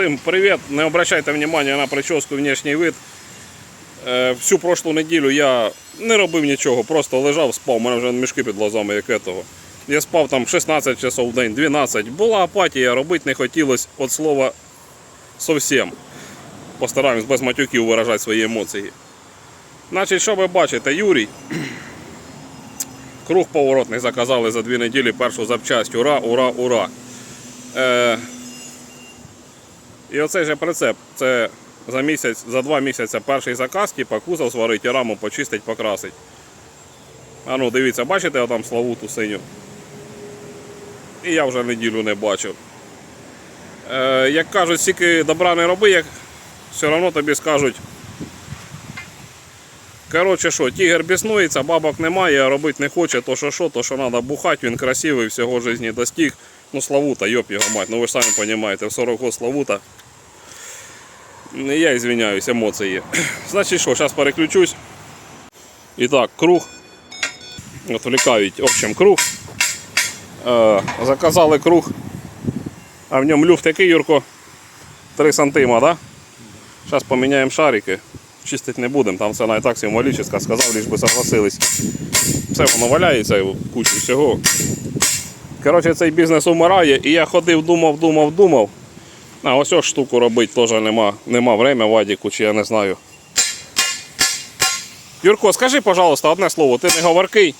Всім привіт! Не обращайте внимания на прическу внешній вид. Е, всю прошлу неділю я не робив нічого, просто лежав, спав, у мене вже мішки під глазами, як этого. Я спав там 16 часов в день, 12. Була апатія, робити не хотілося від слова совсем. Постараємось без матюків виражати свої емоції. Значить, що ви бачите, Юрій. Круг поворотний заказали за дві неділі першу запчасть. Ура, ура, ура. Е, і оцей же прицеп, це за місяць, за два місяці перший заказ, типа кузов сварить, і раму почистить, покрасить. А ну дивіться, бачите там славуту синю? І я вже неділю не бачив. Е, як кажуть, стільки добра не роби, як все одно тобі скажуть. Коротше що, тігр біснується, бабок немає, робити не хоче, то що що, то що треба бухати, він красивий, всього житті достиг. Ну Славута, йоп його мать, ну ви ж самі розумієте, в 40 год Славута. Я извиняюсь, емоції. Значить що, зараз переключусь. І так, круг. Отвлекають, в общем, круг. Е, заказали круг. А в ньому люфт який, Юрко? 3 сантима, да? Зараз поміняємо шарики. Чистить не будемо, там все і так символічно сказав, лиш би согласились. Все воно валяється, кучу всього. Коротше, цей бізнес умирає, і я ходив, думав, думав, думав. А ось ось штуку робити теж нема, нема время Вадіку, чи я не знаю. Юрко, скажи, пожалуйста, одне слово, ти не говоркий.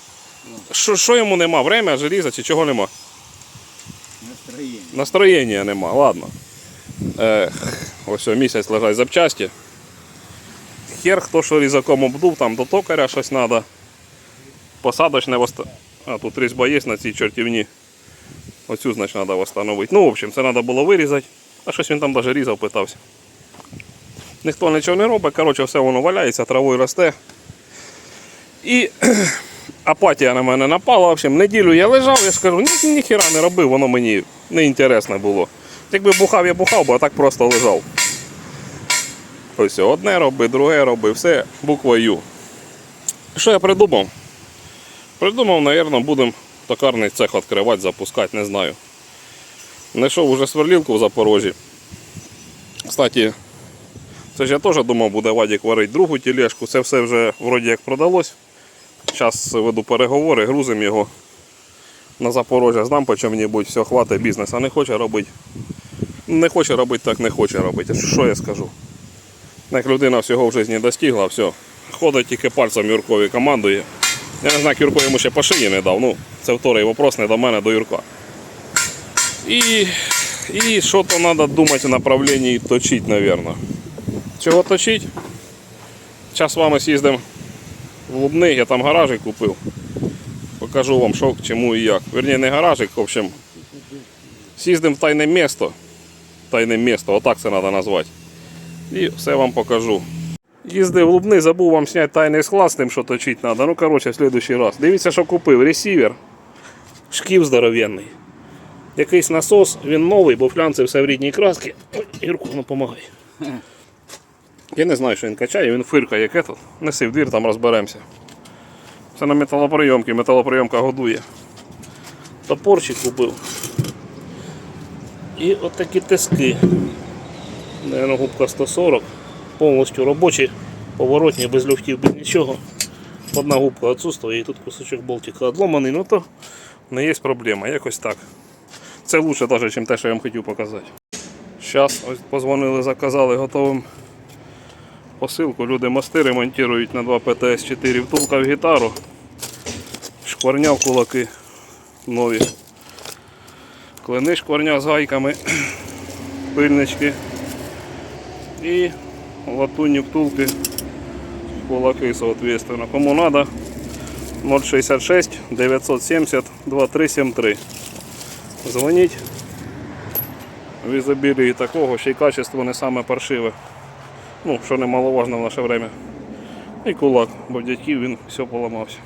Що, що йому нема? Время, желіза чи чого нема? Настроєння. Настроєння нема, ладно. Ех, ось о, місяць лежать запчасті. Хер, хто що різаком обдув, там до токаря щось треба. Посадочне воста... А, тут різьба є на цій чортівні. Оцю, значить, треба встановити. Ну, в общем, це треба було вирізати. А щось він там навіть різав, питався. Ніхто нічого не робить, коротше, все воно валяється, травою росте. І апатія на мене напала. В общем, неділю я лежав, я скажу, ні, ніхіра не робив, воно мені не інтересне було. Якби бухав, я бухав, бо так просто лежав. Ось одне роби, друге роби, все буквою. Що я придумав? Придумав, мабуть, будемо токарний цех відкривати, запускати, не знаю. Знайшов уже сверлілку в Запорожжі. Кстати, це ж я теж думав, буде Вадік варити другу тележку. Це все вже вроді як продалось. Зараз веду переговори, грузимо його на Запорожжя, здам по чому-небудь, все, хватить бізнес, а не хоче робити. Не хоче робити, так не хоче робити. Що я скажу? Як людина всього в житті достигла, все. Ходить тільки пальцем Юркові командує. Я не знаю, Юрко йому ще по шиї не дав. Ну, це вторий вопрос не до мене, до Юрка. І, і що то треба думати в направленні точити, мабуть. Чого точити? Зараз з вами з'їздимо в Лубний, я там гаражик купив. Покажу вам, що, чому і як. Верні, не гаражик, в общем. З'їздимо в тайне місто. Тайне місто, отак це треба назвати. І все вам покажу. Їздив в забув вам зняти тайний склад з тим, що точити треба. Ну, коротше, в следующий раз. Дивіться, що купив. Ресівер. Шків здоровенний. Якийсь насос, він новий, бо флянці все в рідній красці. Ой, Ірку, ну. Я не знаю, що він качає, він фиркає, як этот. Неси в двір, там розберемося. Це на металоприйомки, металоприйомка годує. Топорчик купив. І от такі тиски. Наверно, губка 140. Повністю робочі, поворотні, без люфтів, без нічого. Одна губка відсутствує і тут кусочок болтика одломаний, ну то не є проблема, якось так. Це краще навіть, ніж те, що я вам хотів показати. Зараз ось позвонили, заказали готовим посилку. Люди мости ремонтують на 2 ПТС-4 втулка в гітару. Шкварня в кулаки нові. Клини шкварня з гайками, пильнички і латунні втулки кулаки, соответственно. Кому надо 066 970 2373. Дзвоніть. В ізобілії такого, ще й качество не саме паршиве. Ну, що немаловажно в наше время. І кулак, бо в дядьків він все поламався.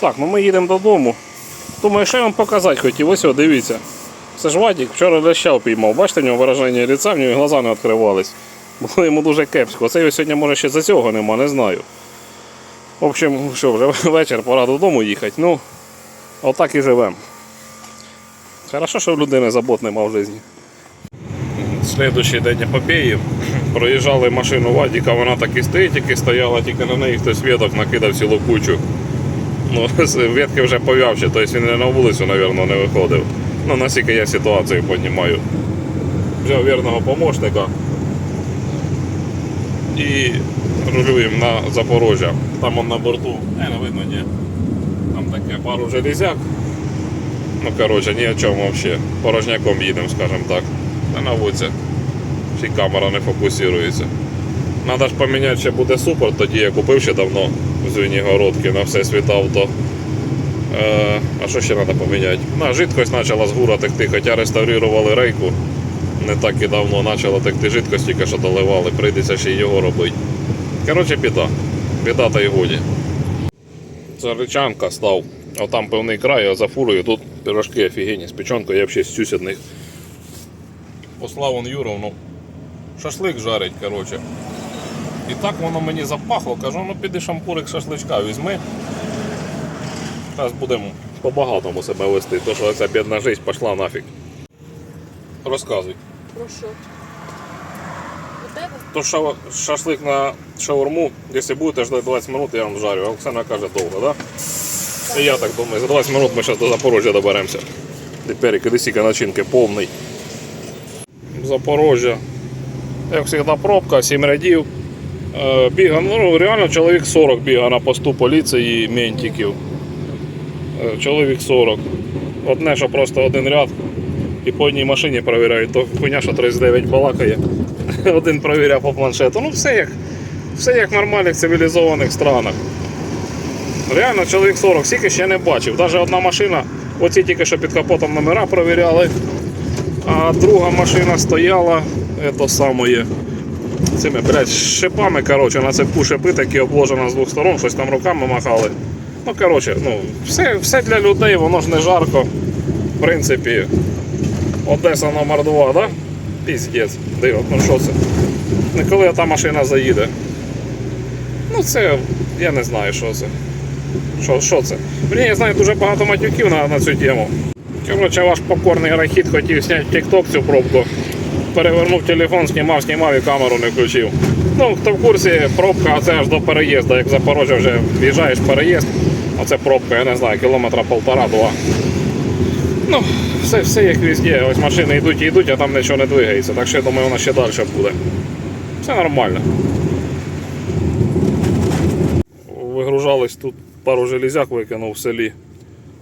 Так, ну ми їдемо додому. Думаю, що я вам показати хотів. Ось, дивіться. Це ж Вадік вчора ляща впіймав. Бачите, у нього вираження лиця, в нього глаза не відкривались. Було йому дуже кепсько. Це його сьогодні може ще за цього нема, не знаю. В общем, що, вже вечір, пора додому їхати. Ну, отак і живемо. Хорошо, що в людини забот нема в житті. Слідуючий день епопеї. Проїжджали машину Вадіка, вона так і стоїть, тільки стояла, тільки на неї хтось веток накидав цілу кучу. Ну, ветки вже пов'явші, тобто він на вулицю, мабуть, не виходив. Ну, наскільки я ситуацію розумію. Взяв вірного помощника і рулюємо на Запорожжя. Там он на борту, е, не видно, ні. Там таке пару железяк. Ну, коротше, ні о чому взагалі. Порожняком їдемо, скажімо так. Та на вулиці. Ще камера не фокусується. Надо ж поміняти, ще буде супорт, тоді я купив ще давно в Звенігородки на все світ авто. Е, а що ще треба поміняти? На, жидкость почала з гура текти, хоча реставрували рейку. Не так і давно почала текти жидкость, тільки що доливали, прийдеться ще й його робити. Коротше, біда. Біда та й годі. Це речанка став. А там певний край, а за фурою тут пирожки офігенні з печенкою, я взагалі стюсь від. Послав он Юровну. Шашлик жарить, коротше. І так воно мені запахло, кажу, ну піди шампурик шашличка візьми. Зараз будемо по-багатому себе вести, то що ця бідна життя пішла нафіг. Розказуй. Про що? То ша- шашлик на шаурму, якщо будете ждати 20 минут, я вам жарю. Оксана каже довго, так? Да? І я так думаю, за 20 минут ми зараз до Запорожжя доберемося. Тепер і стільки начинки повний. Запорожжя. Як завжди, пробка, 7 рядів. Е, Біга, ну реально чоловік 40 бігає на посту поліції ментиків. Е, Чоловік 40. Одне, що просто один ряд. І по одній машині перевіряють, то хуйня, що 39 балакає. Один перевіряв по планшету. Ну все як, все як в нормальних цивілізованих странах. Реально чоловік 40, скільки ще не бачив. Навіть одна машина, оці тільки що під капотом номера перевіряли, а друга машина стояла, це саме, цими, блядь, шипами, коротше, на цепку шипи такі обложено з двох сторон, щось там руками махали. Ну, коротше, ну, все, все для людей, воно ж не жарко. В принципі, Одеса номер 2, да? Піздець. Диво, ну що це? Не коли та машина заїде. Ну це, я не знаю, що це. Що, що це? Блін, я знаю дуже багато матюків на, на цю тему. Коротше, ваш покорний рахіт хотів зняти TikTok цю пробку. Перевернув телефон, знімав, знімав і камеру не включив. Ну, хто в курсі, пробка, а це аж до переїзду. Як в Запорожжя вже в'їжджаєш переїзд, а це пробка, я не знаю, кілометра полтора-два. Ну, все, все як везде. Ось машини йдуть і йдуть, а там нічого не двигається. Так що я думаю, воно ще далі буде. Все нормально. Вигружались тут пару железяк викинув в селі.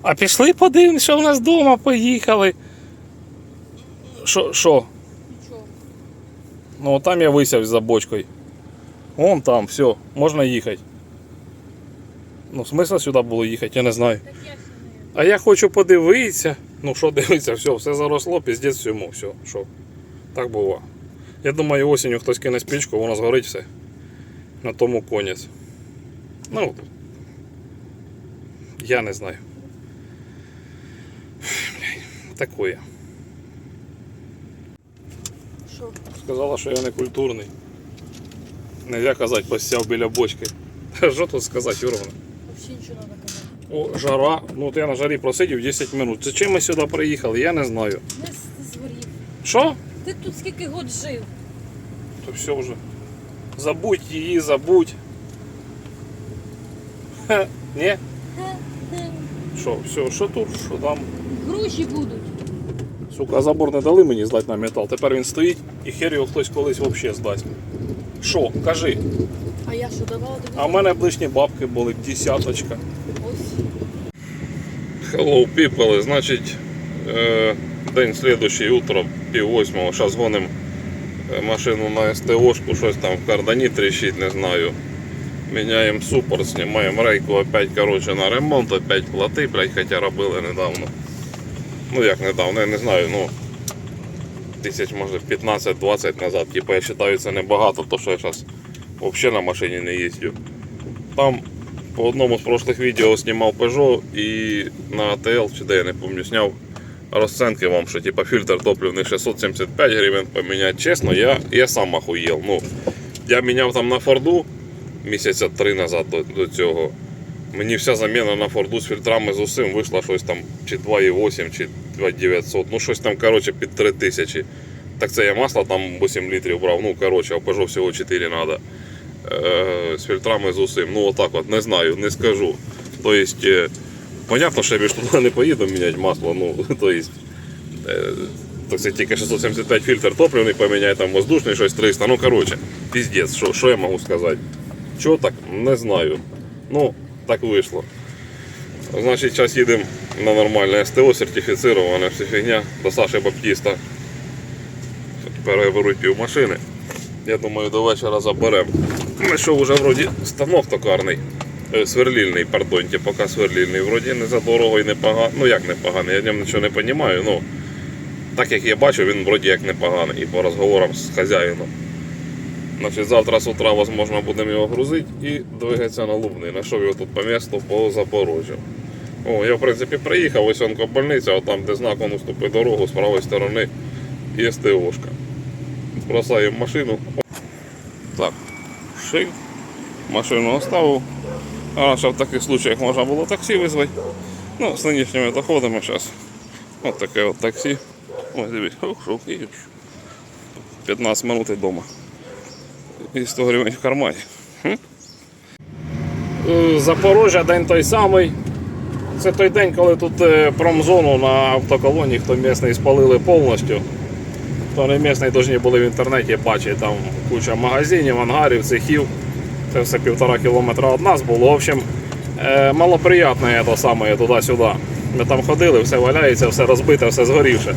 А пішли подивимось, що в нас вдома поїхали. Що? що? Нічого. Ну там я висяв за бочкою. Вон там, все, можна їхати. Ну, смисл сюди було їхати, я не знаю. А я хочу подивитися. Ну що дивитися, все, все заросло, піздець всьому, все, що. Так бува. Я думаю, осінню хтось кине спічку, воно згорить все. На тому конець. Ну. Я не знаю. Блядь, Такое. Що? Сказала, що я не культурний. Нельзя казати, посяв біля бочки. Що тут сказати, Юровна? Взагалі нічого не треба казати. О, жара. Ну от я на жарі просидів 10 минут. Зачем ми сюди приїхали? Я не знаю. Не згорів. Що? Ти тут скільки год жив? То все вже. Забудь її, забудь. Хе, ні? Що, все, що тут, що там? Гроші будуть. Сука, а забор не дали мені здати на метал. Тепер він стоїть і хер його хтось колись взагалі здасть. Що, кажи. А я що давала тобі? А в мене ближні бабки були, десяточка. Hello people, значить, е, день слідущий, утро, пів восьмого, зараз гоним е, машину на СТОшку, щось там в кардані тріщить, не знаю. Міняємо супорт, знімаємо рейку опять короче, на ремонт, опять плати, блядь, хоча робили недавно. Ну як недавно, я не знаю, ну тисяч може 15-20 назад. Типа я вважаю це небагато, то що я зараз взагалі на машині не їздю. Там по одному з прошлих відео знімав Peugeot і на ATL, чи де я не пам'ятаю, зняв розценки вам, що типа фільтр топливний 675 гривень поміняти. Чесно, я, я сам охуєл. Ну, я міняв там на Форду місяця три назад до, до цього. Мені вся заміна на Форду з фільтрами з усім вийшла щось там чи 2,8, чи 2,900, ну щось там коротше під 3000. Так це я масло там 8 літрів брав. Ну, коротше, а Peugeot всього 4 треба. Е, з фільтрами з усім. Ну, отак от, не знаю, не скажу. Тобто, е, понятно, що я більш туди не поїду міняти масло. Ну, тобто, е, тільки 675 фільтр топливний поміняй, там воздушний щось 300. Ну, коротше, піздець, що, що я можу сказати? Чого так? Не знаю. Ну, так вийшло. Значить, зараз їдемо на нормальне СТО, сертифіцироване, вся фігня, до Саші Баптіста. Переберуть пів машини. Я думаю, до вечора заберемо. Знайшов вже вроді станок токарний. Е, Сверлільний, пардоньте, поки сверлільний. Вроді не задорого і не поганий. Ну як не непоганий, я в ньому нічого не розумію. Ну, так як я бачу, він вроді як непоганий. І по розговорам з хазяїном. Значить, завтра з утра, можливо, будемо його грузити і двигатися на Лубний. Знайшов його тут по місту по Запорожжю. О, я в принципі приїхав, ось онко больниця, от там, де знак он уступить дорогу, з правої сторони є СТОшка. Бросаємо машину. Так, шик. Машину оставив. Раніше в таких случаях можна було таксі визвати. Ну, з нинішніми доходами зараз. Ось таке от таксі. Ось дивись, шух, і 15 минут вдома. І 100 гривень в кармані. Е, Запорожжя день той самий. Це той день, коли тут е, промзону на автоколоні, хто місний спалили повністю. Місний, повинні були в інтернеті бачити, там куча магазинів, ангарів, цехів. Це все півтора кілометра від нас було. В общем, е, малоприятне це саме туди-сюди. Ми там ходили, все валяється, все розбите, все згорівше.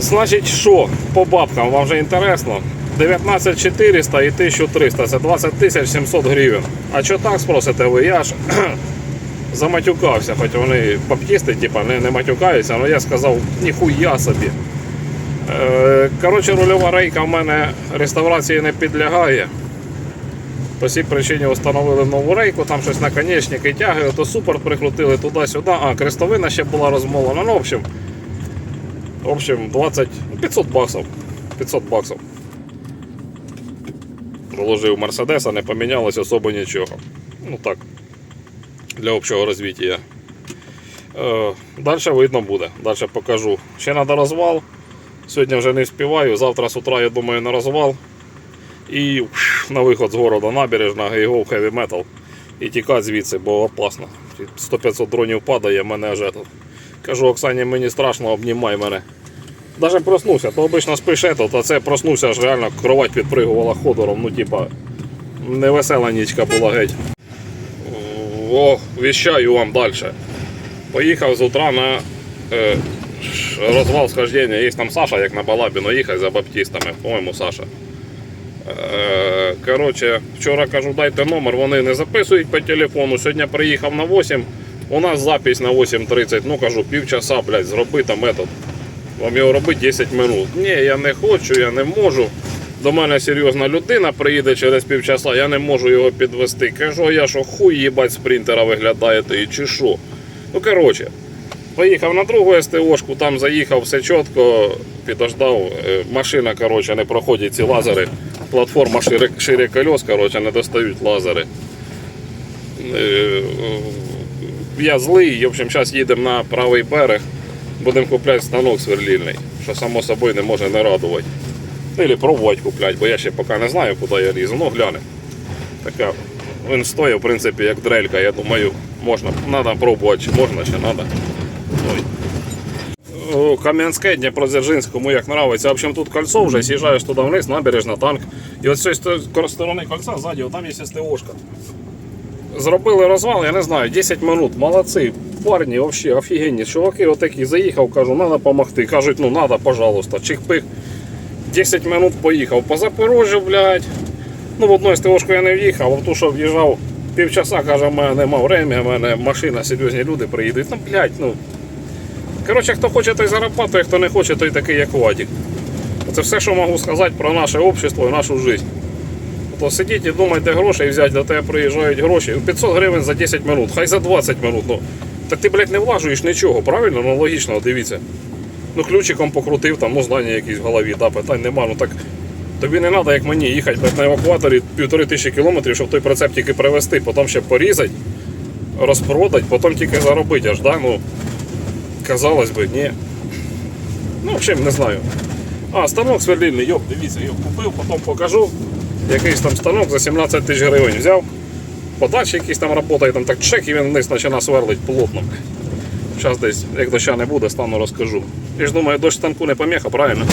Значить, що по бабкам, вам вже інтересно? 19 400 і 1300, це 20 700 гривень. А що так спросите ви? Я ж заматюкався, хоч вони баптісти, типа, не, не матюкаються, але я сказав, ніхуя собі. Е, Коротше, рульова рейка в мене реставрації не підлягає. По цій причині встановили нову рейку, там щось наконечники тяги, то супорт прикрутили туди-сюди. А, крестовина ще була розмолена. Ну, в общем, в общем, 20, 500 баксів. 500 баксів. Заложив Мерседеса, не помінялось особо нічого. Ну так, для общого розвиття. Е, далі видно буде, далі покажу. Ще треба розвал. Сьогодні вже не співаю, завтра з утра, я думаю, на розвал. І на виход з города набережна, гейгов, хеві метал. І тікати звідси, бо опасно. 100-500 дронів падає, мене аж этот. Кажу, Оксані, мені страшно, обнімай мене. Даже проснувся, то обично спиш ето, то це проснувся, аж реально кровать підпригувала ходором. Ну, типа, невесела нічка була геть. О, віщаю вам далі. Поїхав з утра на е, розвал схождення. Є там Саша, як на Балабіно, їхав за баптістами, по-моєму, Саша. Е, Коротше, вчора кажу, дайте номер, вони не записують по телефону. Сьогодні приїхав на 8. У нас запись на 8.30. Ну кажу, півчаса, блядь, зроби там метод. Вам його робити 10 минут. Ні, я не хочу, я не можу. До мене серйозна людина приїде через півчаса, я не можу його підвести. Кажу, я що хуй їбать з принтера виглядаєте і чи що. Ну коротше, поїхав на другу СТОшку, там заїхав все чітко, підождав. Е, Машина коротше, не проходить ці лазери. Платформа шире, шире кольос, коротше, не достають лазери. Е, Я злий, в общем, зараз їдемо на правий берег. Будемо купляти станок сверлільний, що само собою не може не радувати. Ну, Или пробувати купляти, бо я ще поки не знаю, куди я лізу. Ну, глянемо. Така, він стоїть, в принципі, як дрелька. Я думаю, можна, треба пробувати, чи можна, чи треба. Кам'янське, Дніпродзержинськ, кому як подобається. В общем, тут кольцо вже, з'їжджаєш туди вниз, набережна, танк. І от з цієї сто- сторони кольця ззаді, там є СТОшка. Зробили розвал, я не знаю, 10 минут, молодці. Парні, вообще офігенні. Чуваки отакі, заїхав, кажу, треба допомогти. Кажуть, ну треба, пожалуйста. Чих-пих. 10 минут поїхав по Запорожжю, блядь. Ну, в одну СТОшку я не в'їхав, а в ту, що в'їжджав півчаса, каже, в мене нема времени, в мене машина, серйозні люди приїдуть. Ну, блядь, ну. Коротше, хто хоче, той зарабатує, хто не хоче, той такий, як Вадік. Це все, що можу сказати про наше общество і нашу життя. То сидіть і думайте грошей взяти, до тебе приїжджають гроші. 500 гривень за 10 минут, хай за 20 минут. Ну, так ти, блядь, не влажуєш нічого, правильно? Ну логічно, дивіться. Ну, ключиком покрутив, там, ну, знання якісь в голові, да, питань нема. Ну так тобі не треба, як мені, їхати блядь, на евакуаторі півтори тисячі кілометрів, щоб той прицеп тільки привезти, потім ще порізати, розпродати, потім тільки заробити аж, да? Ну, казалось би, ні. Ну, взагалі, не знаю. А, станок сверлильний, йоп, дивіться, йоп, купив, потім покажу. Якийсь там станок за 17 тисяч гривень взяв. Подальше якийсь там працює, там так чек і він вниз починає сверлить плотно. Зараз десь, як доща не буде, стану розкажу. Я ж думаю, дощ станку не поміха, правильно?